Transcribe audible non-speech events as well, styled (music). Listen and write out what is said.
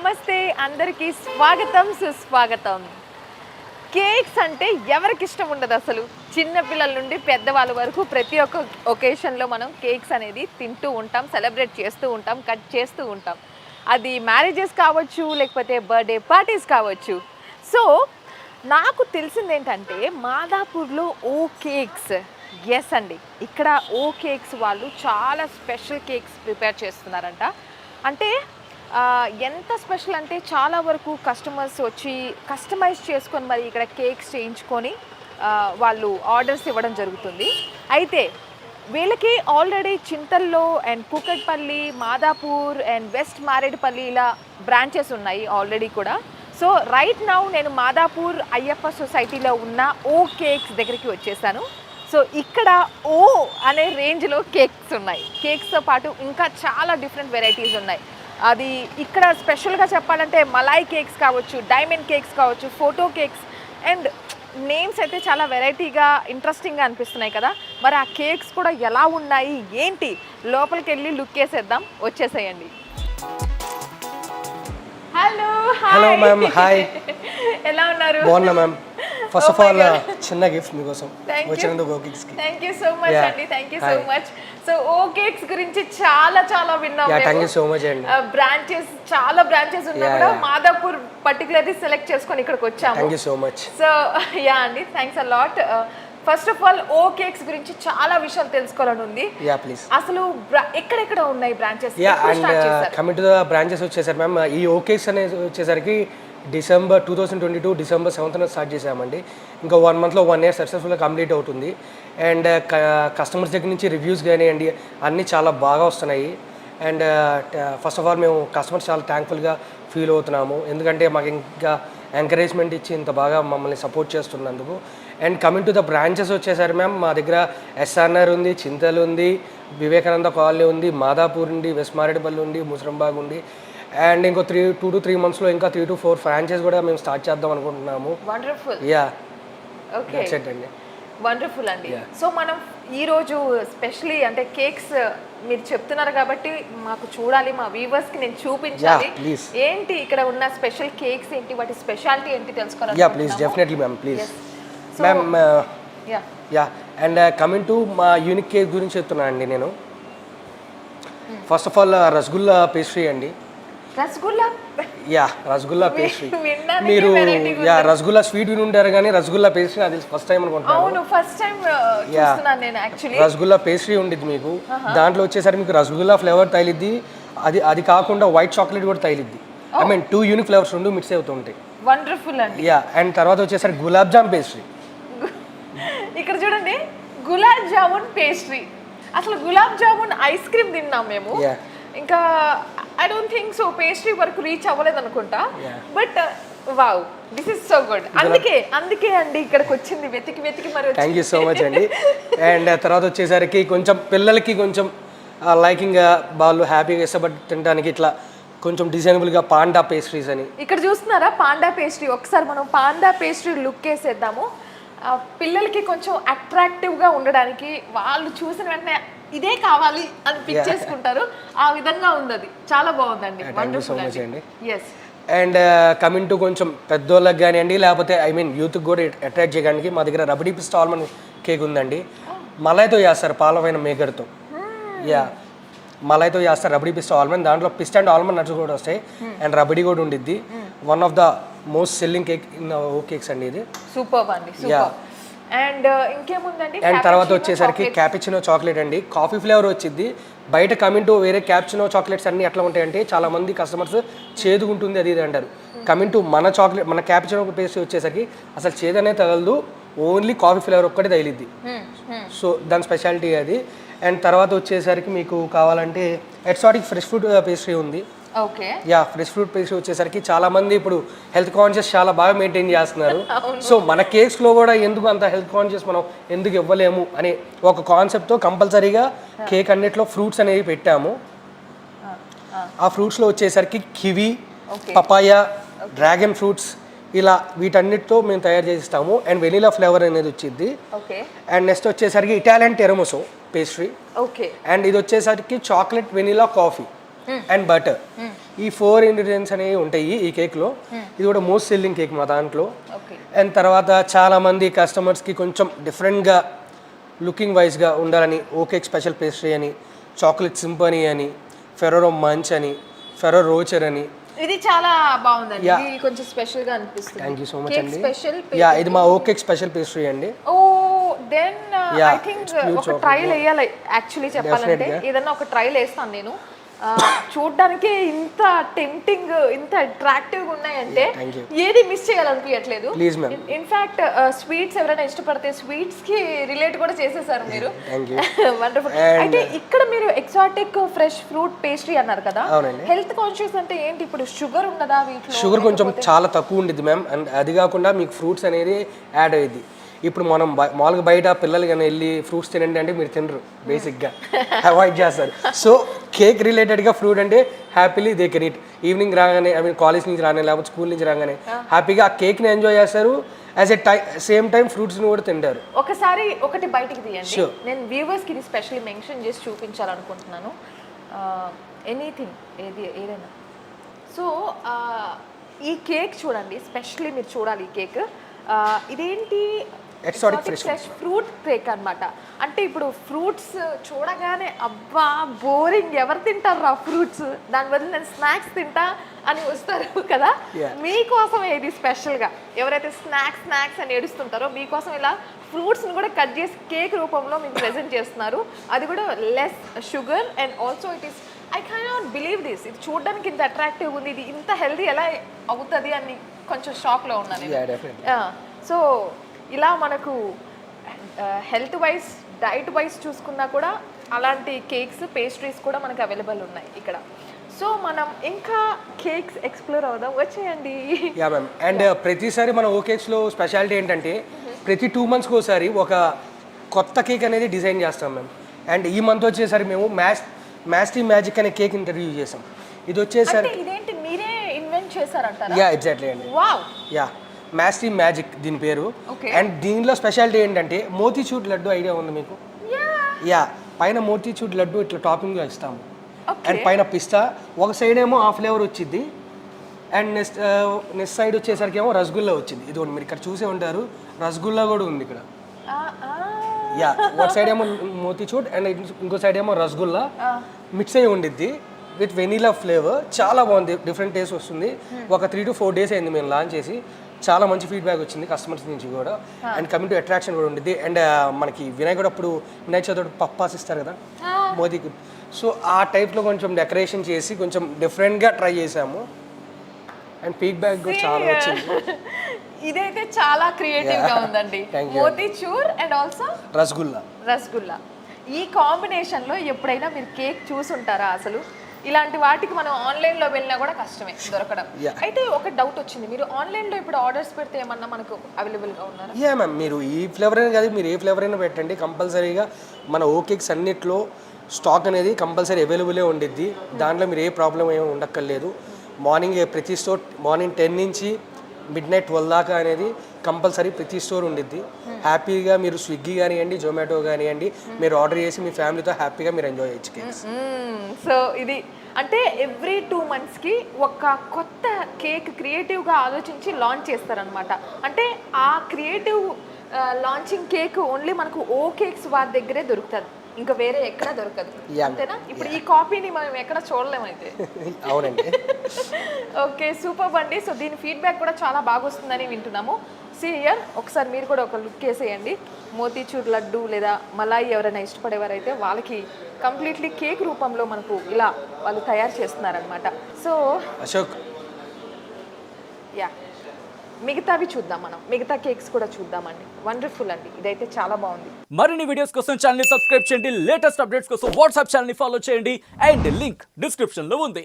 నమస్తే అందరికీ స్వాగతం సుస్వాగతం. కేక్స్ అంటే ఎవరికి ఇష్టం ఉండదు అసలు? చిన్నపిల్లల నుండి పెద్దవాళ్ళ వరకు ప్రతి ఒక్క ఒకేషన్లో మనం కేక్స్ అనేది తింటూ ఉంటాం సెలబ్రేట్ చేస్తూ ఉంటాం కట్ చేస్తూ ఉంటాం. అది మ్యారేజెస్ కావచ్చు లేకపోతే బర్త్డే పార్టీస్ కావచ్చు. సో నాకు తెలిసింది ఏంటంటే మాదాపూర్లో ఓ కేక్స్. ఎస్ అండి. ఇక్కడ ఓ కేక్స్ వాళ్ళు చాలా స్పెషల్ కేక్స్ ప్రిపేర్ చేస్తున్నారంట. అంటే ఎంత స్పెషల్ అంటే చాలా వరకు కస్టమర్స్ వచ్చి కస్టమైజ్ చేసుకొని మరి ఇక్కడ కేక్స్ చేయించుకొని వాళ్ళు ఆర్డర్స్ ఇవ్వడం జరుగుతుంది. అయితే వీళ్ళకి already చింతల్లో and Kukatpally Madhapur and west Marredpally ఇలా బ్రాంచెస్ ఉన్నాయి ఆల్రెడీ కూడా. సో రైట్ నౌ నేను మాదాపూర్ అయ్యప్ప సొసైటీలో ఉన్న ఓ కేక్స్ దగ్గరికి వచ్చేసాను. సో ఇక్కడ ఓ అనే రేంజ్లో కేక్స్ ఉన్నాయి. కేక్స్తో పాటు ఇంకా చాలా డిఫరెంట్ వెరైటీస్ ఉన్నాయి. అది ఇక్కడ స్పెషల్గా చెప్పాలంటే మలాయ్ కేక్స్ కావచ్చు డైమండ్ కేక్స్ కావచ్చు ఫోటో కేక్స్ అండ్ నేమ్స్ అయితే చాలా వెరైటీగా ఇంట్రెస్టింగ్గా అనిపిస్తున్నాయి కదా. మరి ఆ కేక్స్ కూడా ఎలా ఉన్నాయి ఏంటి? లోపలికి వెళ్ళి లుక్ వేసేద్దాం వచ్చేసేయండి. హలో హలో మ్యామ్ హాయ్ ఎలా ఉన్నారు? బాగున్నా మ్యామ్ ఫస్ట్ ఆఫ్ ఆల్. చిన్న గిఫ్ట్ మీకోసం. వచ్చినందుకు గోకిక్స్కి. Thank you so much. అండి. Thank you so. Much so O cakes గురించి చాలా చాలా విన్నాం yeah thank you so much అండి. బ్రాంచెస్ చాలా బ్రాంచెస్ ఉన్నా కూడా. మాదాపూర్ పర్టికులర్లీ సెలెక్ట్ చేసుకొని ఇక్కడికి వచ్చాము. Thank you so much so yeah అండి thanks a lot first of all O cakes గురించి చాలా విషయాలు తెలుసుకోవాలని ఉంది. యా ప్లీజ్ అసలు ఎక్కడెక్కడ ఉన్నాయి branches yeah and coming to the branches వచ్చేసరి ma'am ఈ ఓకేస్ అనేది వచ్చేసరికి December two thousand twenty two December సెవెంత్న start చేసామండి ఇంకా వన్ మంత్లో వన్ ఇయర్ సక్సెస్ఫుల్గా కంప్లీట్ అవుతుంది. అండ్ uh, కస్టమర్స్ దగ్గర నుంచి రివ్యూస్ కానివ్వండి అన్నీ చాలా బాగా వస్తున్నాయి. అండ్ ఫస్ట్ ఆఫ్ ఆల్ మేము కస్టమర్స్ చాలా థ్యాంక్ఫుల్గా ఫీల్ అవుతున్నాము. ఎందుకంటే మాకు ఇంకా ఎంకరేజ్మెంట్ ఇచ్చి ఇంత బాగా మమ్మల్ని సపోర్ట్ చేస్తున్నందుకు. And coming to the branches వచ్చేసరి ma'am మా దగ్గర ఎస్ఆర్ఆర్ ఉంది చింతలు ఉంది వివేకానంద కాలనీ ఉంది మాదాపూర్ ఉంది వెస్ట్ మారేడుపల్లి ఉంది ముసరంబాగ్ ఉంది. అండ్ ఇంకో త్రీ టూ టు త్రీ మంత్స్లో ఇంకా త్రీ టు ఫోర్ ఫ్రాంచైజ్ కూడా మేము స్టార్ట్ చేద్దాం అనుకుంటున్నాము. వండర్ఫుల్ యా ఓకే అండి. వండర్ఫుల్ అండి. సో మనం ఈ రోజు స్పెషలీ అంటే కేక్స్ మీరు చెప్తున్నారు కాబట్టి మాకు చూడాలి మా వ్యూవర్స్కి నేను చూపించాలి. ఏంటి ఇక్కడ ఉన్న స్పెషల్ కేక్స్ ఏంటి వాటి స్పెషాలిటీ ఏంటి తెలుసుకోవాలి yeah please definitely ma'am please ma'am yeah yeah and coming to మా యూనిక్ కేక్ గురించి చెప్తున్నాను అండి నేను. First of all rasgulla pastry అండి. రసగుల్లా? యా రసగుల్లా పేస్ట్రీ మీరు యా రసగుల్లా స్వీట్ విని ఉంటారు కానీ రసగుల్లా పేస్ట్రీ అది ఫస్ట్ టైం అనుకుంటున్నాను. అవును ఫస్ట్ టైం చూస్తున్నాను నేను యాక్చువల్లీ రసగుల్లా పేస్ట్రీ ఉండిద్ది మీకు. దాంట్లో వచ్చేసరికి మీకు రసగుల్లా ఫ్లేవర్ తగిలిద్ది. అది అది కాకుండా వైట్ చాక్లెట్ కూడా తగిలిద్ది. I mean two unique flavours రెండు మిక్స్ అవుతుంటాయి వండర్ఫుల్ అండి. యా అండ్ తర్వాత వచ్చేసరికి గులాబ్ జామ్ పేస్ట్రీ ఇక్కడ చూడండి గులాబ్ జామున్ పేస్ట్రీ అసలు గులాబ్ జామున్ ఐస్ క్రీమ్ తిన్నాం మేము. ఇంకా I don't think so pastry వరకు రీచ్ అవ్వలేదు అనుకుంటా. But wow this is so good అందుకే అందుకే అండి ఇక్కడికి వచ్చింది వెతికి వెతికి మరి థ్యాంక్ యూ సో మచ్ అండి. అండ్ తర్వాత వచ్చేసరికి కొంచెం పిల్లలకి కొంచెం లైకింగ్ వాళ్ళు హ్యాపీగా ఇష్టపడి తినడానికి ఇట్లా కొంచెం డిజైనబుల్గా పాండా పేస్ట్రీస్ అని. ఇక్కడ చూస్తున్నారా? పాండా పేస్ట్రీ ఒకసారి మనం పాండా పేస్ట్రీ లుక్ వేసేద్దాము. పిల్లలకి కొంచెం అట్రాక్టివ్గా ఉండడానికి వాళ్ళు చూసిన వెంటనే ఇదే కావాలి అని పిక్ చేసుకుంటారు. ఆ విధంగా ఉంది అది చాలా బాగుందండి. యూ సో మచ్ అండి. ఎస్ అండ్ కమింగ్ టు కొంచెం పెద్దోళ్ళకి కానివ్వండి లేకపోతే ఐ మీన్ యూత్కి కూడా అట్రాక్ట్ చేయడానికి మా దగ్గర రబడీ పిస్తా ఆల్మండ్ కేక్ ఉందండి. మలైతో చేస్తారు పాలమైన మేకర్తో. యా మలైతో చేస్తారు రబడీ పిస్తా ఆల్మండ్ దాంట్లో పిస్ట్ అండ్ ఆల్మండ్ నట్స్ కూడా వస్తాయి. అండ్ రబడీ కూడా ఉండిద్ది. One of the most selling cake in O cakes అండి ఇది. సూపర్ అండి సూపర్ అండ్ ఇంకేముందండి అండ్ తర్వాత వచ్చేసరికి క్యాపిచినో చాక్లెట్ అండి. కాఫీ ఫ్లేవర్ వచ్చింది. బయట కమింగ్ టు వేరే క్యాపిచినో చాక్లెట్స్ అన్ని ఎట్లా ఉంటాయంటే చాలా మంది కస్టమర్స్ చేదుగుంటుంది అది ఇది అంటారు. కమింగ్ టు మన చాక్లెట్ మన క్యాపిచినో పేస్ట్ వచ్చేసరికి అసలు చేదనే తగలదు. ఓన్లీ కాఫీ ఫ్లేవర్ ఒక్కటే తగిలిద్ది. సో దాని స్పెషాలిటీ అది. అండ్ తర్వాత వచ్చేసరికి మీకు కావాలంటే ఎక్సాటిక్ ఫ్రెష్ ఫ్రూట్ పేస్ట్రీ ఉంది. Okay. Yeah fresh fruit pastry వచ్చేసరికి చాలా మంది ఇప్పుడు హెల్త్ కాన్షియస్ చాలా బాగా మెయింటైన్ చేస్తున్నారు. (laughs) సో మన కేక్స్లో కూడా ఎందుకు అంత హెల్త్ కాన్షియస్ మనం ఎందుకు ఇవ్వలేము అనే ఒక కాన్సెప్ట్తో కంపల్సరీగా కేక్ అన్నిట్లో ఫ్రూట్స్ అనేవి పెట్టాము. ఆ ఫ్రూట్స్లో వచ్చేసరికి కివి పపాయ డ్రాగన్ ఫ్రూట్స్ ఇలా వీటన్నిటితో మేము తయారు చేసిస్తాము అండ్ వెనీలా ఫ్లేవర్ అనేది వచ్చింది అండ్ నెక్స్ట్ వచ్చేసరికి Italian tiramisu pastry okay. And ఇది వచ్చేసరికి chocolate vanilla coffee and butter. ఈ ఫోర్ ఇంగ్రీడియంట్స్ అనేవి ఉంటాయి ఈ కేక్లో. ఇది కూడా మోస్ట్ సెల్లింగ్ కేక్ మా దాంట్లో. అండ్ తర్వాత చాలామంది కస్టమర్స్కి కొంచెం డిఫరెంట్గా లుకింగ్ వైజ్గా ఉండాలని ఓకే స్పెషల్ పేస్ట్రీ అని చాక్లెట్ సింపనీ అని ఫెరోరో మంచ్ అని ఫెరో రోచర్ అని. ఇది చాలా బాగుందండి. Yeah. ఇది కొంచెం స్పెషల్గా అనిపిస్తుంది. థ్యాంక్ యూ సో మచ్ అండి. స్పెషల్ యా ఇది మా ఓకే స్పెషల్ పేస్ట్రీ అండి. ఓ దెన్ ఐ థింక్ ఒక. ట్రైల్ వేయాలి యాక్చువల్లీ చెప్పాలంటే. ఏదన్నా ఒక ట్రైల్ వేస్తాను నేను. చూడ్డానికి ఇంత టెంప్టింగ్ ఇంత అట్రాక్టివ్గా ఉన్నాయంటే. ఏది మిస్ చేయాలనిపించట్లేదు. ఇన్ఫాక్ట్ స్వీట్స్ ఎవరైనా ఇష్టపడితే స్వీట్స్కి రిలేట్ కూడా చేసేసారు మీరు. (laughs) వండర్ఫుల్ (laughs) అయితే ఇక్కడ మీరు ఎగ్జాటిక్ ఫ్రెష్ ఫ్రూట్ పేస్ట్రీ అన్నారు కదా. హెల్త్ కాన్షియస్ అంటే ఏంటి ఇప్పుడు షుగర్ ఉండదా వీటిలో షుగర్ కొంచెం చాలా తక్కువ ఉండిద్ది మ్యామ్ అండ్ అది కాకుండా మీకు ఫ్రూట్స్ అనేది యాడ్ అయ్యింది ఇప్పుడు మనం మామూలుగా బయట పిల్లలు కానీ వెళ్ళి ఫ్రూట్స్ తినండి అంటే మీరు తినరు బేసిక్గా అవాయిడ్ (laughs) చేస్తారు. సో కేక్ రిలేటెడ్గా ఫ్రూట్ అంటే happily they can it evening రాగానే ఐ మీన్ కాలేజ్ నుంచి రాగానే లేకపోతే స్కూల్ నుంచి రాగానే హ్యాపీగా ఆ కేక్ని ఎంజాయ్ చేస్తారు. As a tie same time ఫ్రూట్స్ని కూడా తింటారు. ఒకసారి ఒకటి బయటికి తీయండి. నేను వ్యూవర్స్కి ఇది స్పెషల్లీ మెన్షన్ చేసి చూపించాలనుకుంటున్నాను. ఎనీథింగ్ ఏది ఏదైనా. సో ఈ కేక్ చూడండి స్పెషల్లీ మీరు చూడాలి ఈ కేక్ ఇదేంటి Fresh ఫ్రెష్ ఫ్రూట్ కేక్ అన్నమాట. అంటే ఇప్పుడు ఫ్రూట్స్ చూడగానే అబ్బా బోరింగ్ ఎవరు తింటారు రా ఫ్రూట్స్ దాని బదులు నేను స్నాక్స్ తింటా అని వస్తారు కదా. మీకోసం ఇది స్పెషల్గా ఎవరైతే స్నాక్స్ స్నాక్స్ అని ఏడుస్తుంటారో మీకోసం ఇలా ఫ్రూట్స్ని కూడా కట్ చేసి కేక్ రూపంలో మీకు ప్రెజెంట్ చేస్తున్నారు. అది కూడా less sugar and also it is I can not believe this ఇది చూడడానికి ఇంత అట్రాక్టివ్ ఉంది. ఇది ఇంత హెల్దీ ఎలా అవుతుంది అని కొంచెం షాక్లో ఉన్నాను. సో ఇలా మనకు హెల్త్ వైజ్ డైట్ వైజ్ చూసుకున్నా కూడా అలాంటి కేక్స్ పేస్ట్రీస్ కూడా మనకు అవైలబుల్ ఉన్నాయి ఇక్కడ. సో మనం ఇంకా కేక్స్ ఎక్స్ప్లోర్ అవుదాం. వచ్చేయండి. యా మ్యామ్ అండ్ ప్రతిసారి మన ఓకేక్స్లో స్పెషాలిటీ ఏంటంటే ప్రతి టూ మంత్స్కి ఒకసారి ఒక కొత్త కేక్ అనేది డిజైన్ చేస్తాం మ్యామ్ అండ్ ఈ మంత్ వచ్చేసరి మేము మ్యాస్ మ్యాస్టీ మ్యాజిక్ అనే కేక్ ఇంటర్వ్యూ చేసాం. ఇది వచ్చేసరి ఇదేంటి? మీరే ఇన్వెంట్ చేశారంటారా? యా ఎగ్జాక్ట్లీ అండి. వావ్ యా మ్యాస్టీ మ్యాజిక్ దీని పేరు. అండ్ దీనిలో స్పెషాలిటీ ఏంటంటే మోతీచూర్ లడ్డు ఐడియా ఉంది మీకు? యా పైన మోతీచూర్ లడ్డు ఇట్లా టాపింగ్లో ఇస్తాము. అండ్ పైన పిస్తా. ఒక సైడ్ ఏమో ఆ ఫ్లేవర్ వచ్చింది అండ్ నెక్స్ట్ నెక్స్ట్ సైడ్ వచ్చేసరికి ఏమో రసగుల్లా వచ్చింది. ఇది మీరు ఇక్కడ చూసే ఉంటారు. రసగుల్లా కూడా ఉంది ఇక్కడ. యా ఒక సైడ్ ఏమో మోతీచూర్ అండ్ ఇంకో సైడ్ ఏమో రసగుల్లా. మిక్స్ అయ్యి ఉండిద్ది విత్ వెనీలా ఫ్లేవర్ చాలా బాగుంది. డిఫరెంట్ టేస్ట్ వస్తుంది. ఒక త్రీ టు ఫోర్ డేస్ అయింది మేము లాంచ్ చేసి. చాలా మంచి ఫీడ్బ్యాక్ వచ్చింది కస్టమర్స్ నుంచి కూడా. అండ్ కమింగ్ టు అట్రాక్షన్ కూడా ఉండిద్ది. అండ్ మనకి వినాయకుడు అప్పుడు వినాయక చవితి పప్పాస్ ఇస్తారు కదా? మోదీకి సో ఆ టైప్లో కొంచెం డెకరేషన్ చేసి కొంచెం డిఫరెంట్గా ట్రై చేసాము. అండ్ ఫీడ్బ్యాక్ కూడా చాలా వచ్చింది. (laughs) ఇదైతే చాలా క్రియేటివ్గా ఉందండి. Motichoor and also rasgulla. Rasgulla. ఈ కాంబినేషన్లో ఎప్పుడైనా మీరు కేక్ చూసుంటారా అసలు? ఇలాంటి వాటికి మనం ఆన్లైన్లో వెళ్ళినా కూడా కష్టమే దొరకడం. అయితే ఒక డౌట్ వచ్చింది. మీరు ఆన్లైన్లో ఇప్పుడు ఆర్డర్స్ పెడితే ఏమన్నా మనకు అవైలబుల్గా ఉన్నారా? యా మ్యామ్ మీరు ఈ ఫ్లేవర్ అయినా కాదు మీరు ఏ ఫ్లేవర్ అయినా పెట్టండి. కంపల్సరీగా మన ఓకేక్స్ అన్నిట్లో స్టాక్ అనేది కంపల్సరీ అవైలబులే ఉండిద్ది. దాంట్లో మీరు ఏ ప్రాబ్లం ఏమి ఉండక్కర్లేదు. మార్నింగ్ ప్రతి స్టోర్ మార్నింగ్ టెన్ నుంచి మిడ్ నైట్ ట్వెల్వ్ దాకా అనేది కంపల్సరీ ప్రతి స్టోర్ ఉండిద్ది. హ్యాపీగా మీరు స్విగ్గీ కానివ్వండి జొమాటో కానివ్వండి మీరు ఆర్డర్ చేసి మీ ఫ్యామిలీతో హ్యాపీగా మీరు ఎంజాయ్ చేయొచ్చు కేక్స్ సో ఇది అంటే ఎవ్రీ టూ మంత్స్కి ఒక కొత్త కేక్ క్రియేటివ్గా ఆలోచించి లాంచ్ చేస్తారనమాట అంటే ఆ క్రియేటివ్ లాంచింగ్ కేక్ ఓన్లీ మనకు ఓ కేక్స్ వారి దగ్గరే దొరుకుతుంది. ఇంకా వేరే ఎక్కడ దొరకదు. అంతేనా? ఇప్పుడు ఈ కాపీని మనం ఎక్కడ చూడలేము అయితే. (laughs) అవునండి. ఓకే సూపర్ అండి సో దీని ఫీడ్బ్యాక్ కూడా చాలా బాగా వస్తుందని వింటున్నాము. ఇయర్ ఒకసారి మీరు కూడా ఒక లుక్ వేసేయండి. మోతీచూర్ లడ్డు లేదా మలాయి ఎవరైనా ఇష్టపడేవారైతే వాళ్ళకి కంప్లీట్లీ కేక్ రూపంలో మనకు ఇలా వాళ్ళు తయారు చేస్తున్నారనమాట సో అశోక్. యా మిగతావి చూద్దాం మనం. మిగతా కేక్స్ కూడా చూద్దామండి. వండర్ఫుల్ అండి. ఇదైతే చాలా బాగుంది. మరిన్ని వీడియోస్ కోసం ఛానల్ సబ్స్క్రైబ్ చేయండి. లేటెస్ట్ అప్డేట్స్ కోసం వాట్సాప్ ఛానల్ ఫాలో చేయండి. అండ్ లింక్ డిస్క్రిప్షన్లో ఉంది.